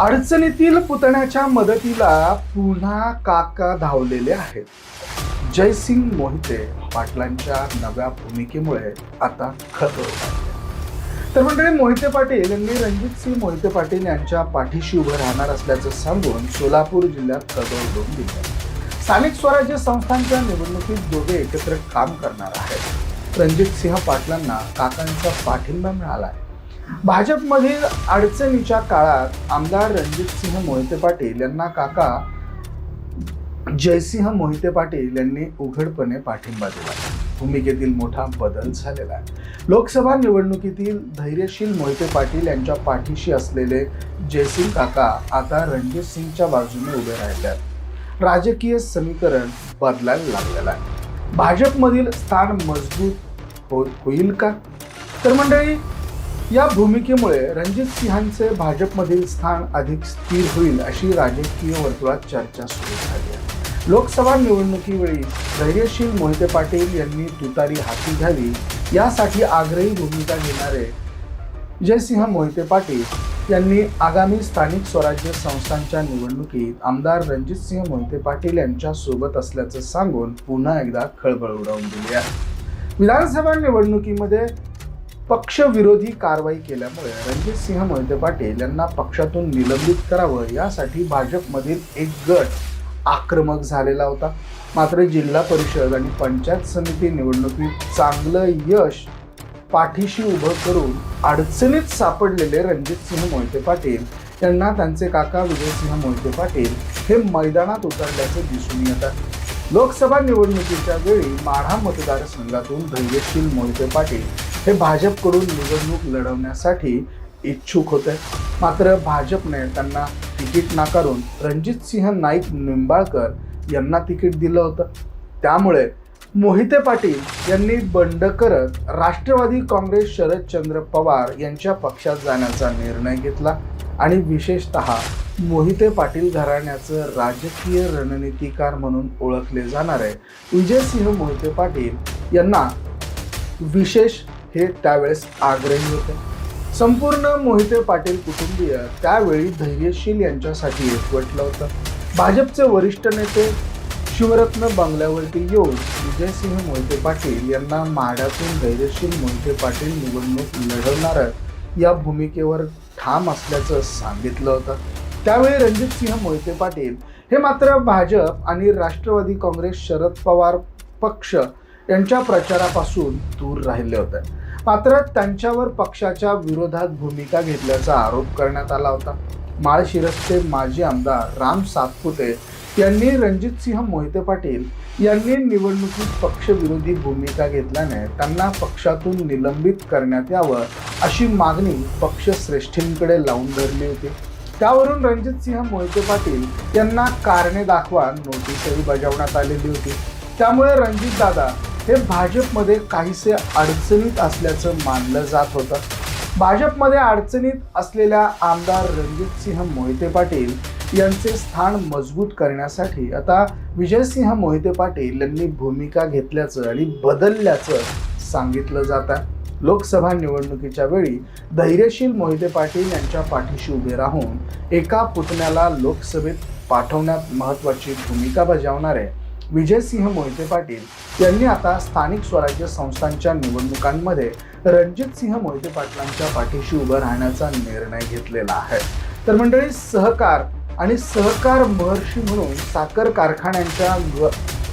अडचणीतील पुतण्याच्या मदतीला पुन्हा काका धावलेले आहेत. जयसिंग मोहिते पाटलांच्या नव्या भूमिकेमुळे आता खत तर मंडळी मोहिते पाटील यांनी रणजित सिंह मोहिते पाटील यांच्या पाठीशी उभं राहणार असल्याचं सांगून सोलापूर जिल्ह्यात खत दोन दिले. स्थानिक स्वराज्य संस्थांच्या निवडणुकीत दोघे एकत्र काम करणार आहेत. रणजित सिंह पाटलांना काकांचा पाठिंबा मिळाला आहे. भाजपमधील अडचणीच्या काळात आमदार रणजितसिंह मोहिते पाटील यांना काका जयसिंह मोहिते पाटील यांनी उघडपणे पाठिंबा दिला. भूमिकेतील मोठा बदल झालेला आहे. लोकसभा निवडणुकीतील धैर्यशील मोहिते पाटील यांच्या पाठीशी असलेले जयसिंग काका आता रणजित सिंगच्या बाजूने उभे राहिले आहेत. राजकीय समीकरण बदलायला लागलेलं आहे. भाजपमधील स्थान मजबूत हो होईल का? तर मंडळी या भूमिकेमुळे रणजित सिंहांचे भाजपमधील स्थान अधिक स्थिर होईल अशी राजकीय वर्तुळात चर्चा सुरू झाली आहे. लोकसभा निवडणुकीवेळी धैर्यशील मोहिते पाटील यांनी तुतारी हाती घ्यावी यासाठी आग्रही भूमिका घेणारे जयसिंह मोहिते पाटील यांनी आगामी स्थानिक स्वराज्य संस्थांच्या निवडणुकीत आमदार रणजितसिंह मोहिते पाटील यांच्या सोबत असल्याचं सांगून पुन्हा एकदा खळबळ उडवून दिली आहे. विधानसभा निवडणुकीमध्ये पक्षविरोधी कारवाई केल्यामुळे रणजित सिंह मोहिते पाटील यांना पक्षातून निलंबित करावं यासाठी भाजपमधील एक गट आक्रमक झालेला होता. मात्र जिल्हा परिषद आणि पंचायत समिती निवडणुकीत चांगलं यश पाठीशी उभं करून अडचणीत सापडलेले रणजित सिंह मोहिते पाटील यांना त्यांचे काका विजयसिंह मोहिते पाटील हे मैदानात उतरल्याचे दिसून येतात लोकसभा निवडणुकीच्या वेळी माढा मतदारसंघातून धैर्यशील मोहिते पाटील हे भाजपकडून निवडणूक लढवण्यासाठी इच्छुक होते. मात्र भाजपने त्यांना तिकीट नाकारून रणजित सिंह नाईक निंबाळकर यांना तिकीट दिलं होतं. त्यामुळे मोहिते पाटील यांनी बंड करत राष्ट्रवादी काँग्रेस शरदचंद्र पवार यांच्या पक्षात जाण्याचा निर्णय घेतला आणि विशेषत मोहिते पाटील घराण्याचं राजकीय रणनीतिकार म्हणून ओळखले जाणारे विजयसिंह मोहिते पाटील यांना विशेष हे त्यावेळेस आग्रही होते. संपूर्ण मोहिते पाटील कुटुंबीय त्यावेळी धैर्यशील यांच्यासाठी एकवटलं होतं. भाजपचे वरिष्ठ नेते शिवरत्न बंगल्यावरती येऊन विजयसिंह मोहिते पाटील यांना माढ्यातून धैर्यशील मोहिते पाटील निवडणूक लढवणार या भूमिकेवर ठाम असल्याचं सांगितलं होतं. त्यावेळी रणजितसिंह मोहिते पाटील हे मात्र भाजप आणि राष्ट्रवादी काँग्रेस शरद पवार पक्ष यांच्या प्रचारापासून दूर राहिले होते. मात्र त्यांच्यावर पक्षाच्या विरोधात भूमिका घेतल्याचा आरोप करण्यात आला होता. माळशिरसचे माजी आमदार राम सातपुते यांनी रणजित सिंह मोहिते पाटील यांनी निवडणुकीत पक्षविरोधी भूमिका घेतल्याने त्यांना पक्षातून निलंबित करण्यात यावं अशी मागणी पक्षश्रेष्ठींकडे लावून धरली होती. त्यावरून रणजित सिंह मोहिते पाटील यांना कारणे दाखवा नोटीसही बजावण्यात आलेली होती. त्यामुळे रणजित दादा हे भाजपमध्ये काहीसे अडचणीत असल्याचं मानलं जात होतं. भाजपमध्ये अडचणीत असलेल्या आमदार रणजितसिंह मोहिते पाटील यांचे स्थान मजबूत करण्यासाठी आता विजयसिंह मोहिते पाटील यांनी भूमिका घेतल्याचं आणि बदलल्याचं सांगितलं जात आहे. लोकसभा निवडणुकीच्या वेळी धैर्यशील मोहिते पाटील यांच्या पाठीशी उभे राहून एका पुतण्याला लोकसभेत पाठवण्यात महत्त्वाची भूमिका बजावणारे विजयसिंह मोहिते पाटील यांनी आता स्थानिक स्वराज्य संस्थांच्या निवडणुकांमध्ये रणजित सिंह मोहिते पाटलांच्या पाठीशी उभं राहण्याचा निर्णय घेतलेला आहे. तर मंडळी सहकार आणि सहकार महर्षी म्हणून साखर कारखान्यांच्या ग-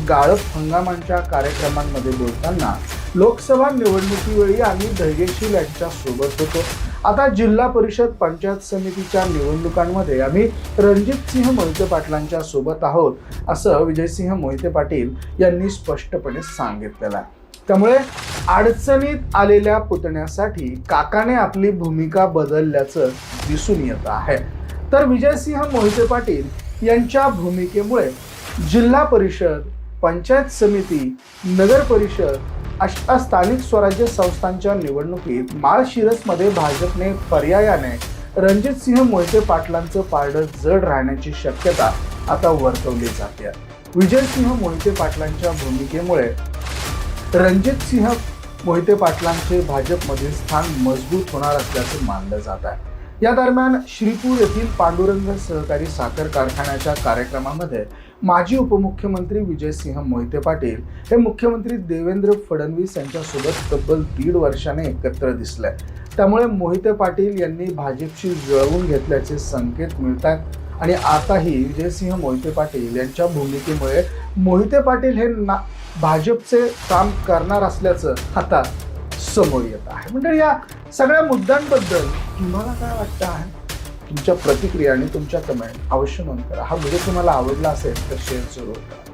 गाळप हंगामांच्या कार्यक्रमांमध्ये बोलताना लोकसभा निवडणुकीवेळी आम्ही धैर्यशील यांच्या सोबत होतो. आता जिल्हा परिषद पंचायत समितीच्या निवडणुकांमध्ये आम्ही रणजित सिंह मोहिते पाटलांच्या सोबत आहोत असं विजयसिंह मोहिते पाटील यांनी स्पष्टपणे सांगितलेलं आहे. त्यामुळे अडचणीत आलेल्या पुतण्यासाठी काकाने आपली भूमिका बदलल्याचं दिसून येत आहे. तर विजयसिंह मोहिते पाटील यांच्या भूमिकेमुळे जिल्हा परिषद पंचायत समिती नगर परिषद अशा स्थानिक स्वराज्य संस्थांच्या निवडणुकीत माळशिरसमध्ये भाजपने पर्यायाने रणजित सिंह मोहिते पाटलांचं पारडं जड राहण्याची शक्यता आता वर्तवली जाते. विजयसिंह मोहिते पाटलांच्या भूमिकेमुळे रणजित सिंह मोहिते पाटलांचे भाजपमधील स्थान मजबूत होणार असल्याचं मानलं जात आहे. या दरम्यान श्रीपूर येथील पांडुरंग सहकारी साखर कारखान्याच्या कार्यक्रमामध्ये माजी उपमुख्यमंत्री विजयसिंह मोहिते पाटील हे मुख्यमंत्री देवेंद्र फडणवीस यांच्यासोबत तब्बल दीड वर्षाने एकत्र दिसले. त्यामुळे मोहिते पाटील यांनी भाजपशी जुळवून घेतल्याचे संकेत मिळतात आणि आताही विजयसिंह मोहिते पाटील यांच्या भूमिकेमुळे मोहिते पाटील हे ना भाजपचे काम करणार असल्याचं आता समोर येत आहे. म्हणजे या सगळ्या मुद्द्यांबद्दल तुम्हाला काय वाटतं आहे? तुमच्या प्रतिक्रिया आणि तुमच्या कमेंट अवश्य नोंद करा. हा व्हिडिओ तुम्हाला आवडला असेल तर शेअर जरूर करा.